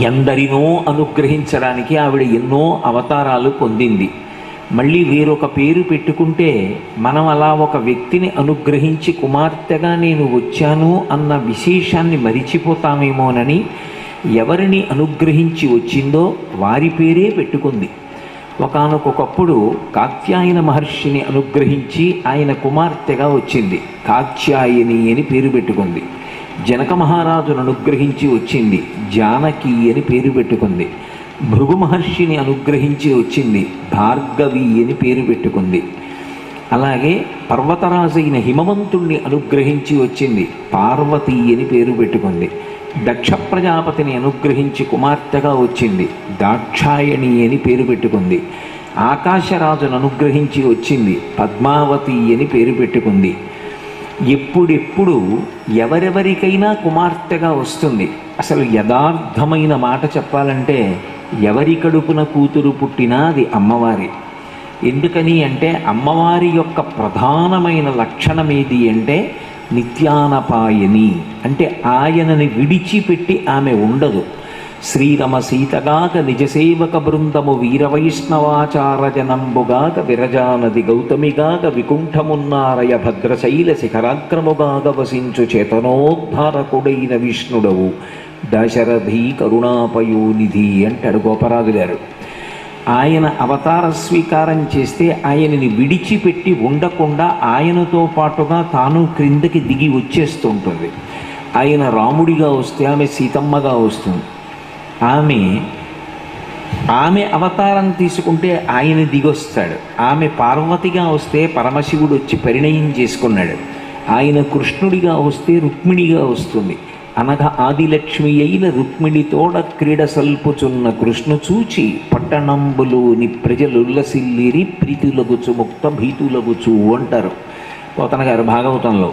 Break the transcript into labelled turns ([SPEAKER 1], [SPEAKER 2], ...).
[SPEAKER 1] ఎందరినో అనుగ్రహించడానికి ఆవిడ ఎన్నో అవతారాలు పొందింది. మళ్ళీ వేరొక పేరు పెట్టుకుంటే మనం అలా ఒక వ్యక్తిని అనుగ్రహించి కుమార్తెగా నేను వచ్చాను అన్న విశేషాన్ని మరిచిపోతామేమోనని ఎవరిని అనుగ్రహించి వచ్చిందో వారి పేరే పెట్టుకుంది. ఒకానొకప్పుడు కాత్యాయన మహర్షిని అనుగ్రహించి ఆయన కుమార్తెగా వచ్చింది. కాత్యాయని అని పేరు పెట్టుకుంది. జనక మహారాజును అనుగ్రహించి వచ్చింది. జానకి అని పేరు పెట్టుకుంది. భృగు మహర్షిని అనుగ్రహించి వచ్చింది. భార్గవి అని పేరు పెట్టుకుంది. అలాగే పర్వతరాజైన హిమవంతుణ్ణి అనుగ్రహించి వచ్చింది. పార్వతి అని పేరు పెట్టుకుంది. దక్ష ప్రజాపతిని అనుగ్రహించి కుమార్తెగా వచ్చింది. దాక్షాయణి అని పేరు పెట్టుకుంది. ఆకాశరాజును అనుగ్రహించి వచ్చింది. పద్మావతి అని పేరు పెట్టుకుంది. ఎప్పుడెప్పుడు ఎవరెవరికైనా కుమార్తెగా వస్తుంది. అసలు యథార్థమైన మాట చెప్పాలంటే ఎవరి కడుపున కూతురు పుట్టినా అది అమ్మవారి. ఎందుకని అంటే అమ్మవారి యొక్క ప్రధానమైన లక్షణం ఏది అంటే నిత్యానపాయని. అంటే ఆయనని విడిచిపెట్టి ఆమె ఉండదు. శ్రీరమ సీతగాక నిజసేవక బృందము వీరవైష్ణవాచార జనంబుగాక విరజానది గౌతమిగాక వికుంఠమున్నారయ భద్రశైల శిఖరాగ్రముగాక వసించు చేతనోద్ధారకుడైన విష్ణుడవు దశరథి కరుణాపయోనిధి అంటాడు గోపరాజు గారు ఆయన అవతార స్వీకారం చేస్తే ఆయనని విడిచిపెట్టి ఉండకుండా ఆయనతో పాటుగా తాను క్రిందకి దిగి వచ్చేస్తుంటుంది ఆయన రాముడిగా వస్తే ఆమె సీతమ్మగా వస్తుంది ఆమె ఆమె అవతారం తీసుకుంటే ఆయన దిగొస్తాడు. ఆమె పార్వతిగా వస్తే పరమశివుడు వచ్చి పరిణయం చేసుకున్నాడు. ఆయన కృష్ణుడిగా వస్తే రుక్మిణిగా వస్తుంది. అనగా ఆదిలక్ష్మి అయిన రుక్మిణితోడ క్రీడ సల్పుచున్న కృష్ణు చూచి పట్టణంబులోని ప్రజలుల్లసిల్లిరి ప్రీతులగుచు ముక్త భీతులగుచు అంటారు పోతన గారు భాగవతంలో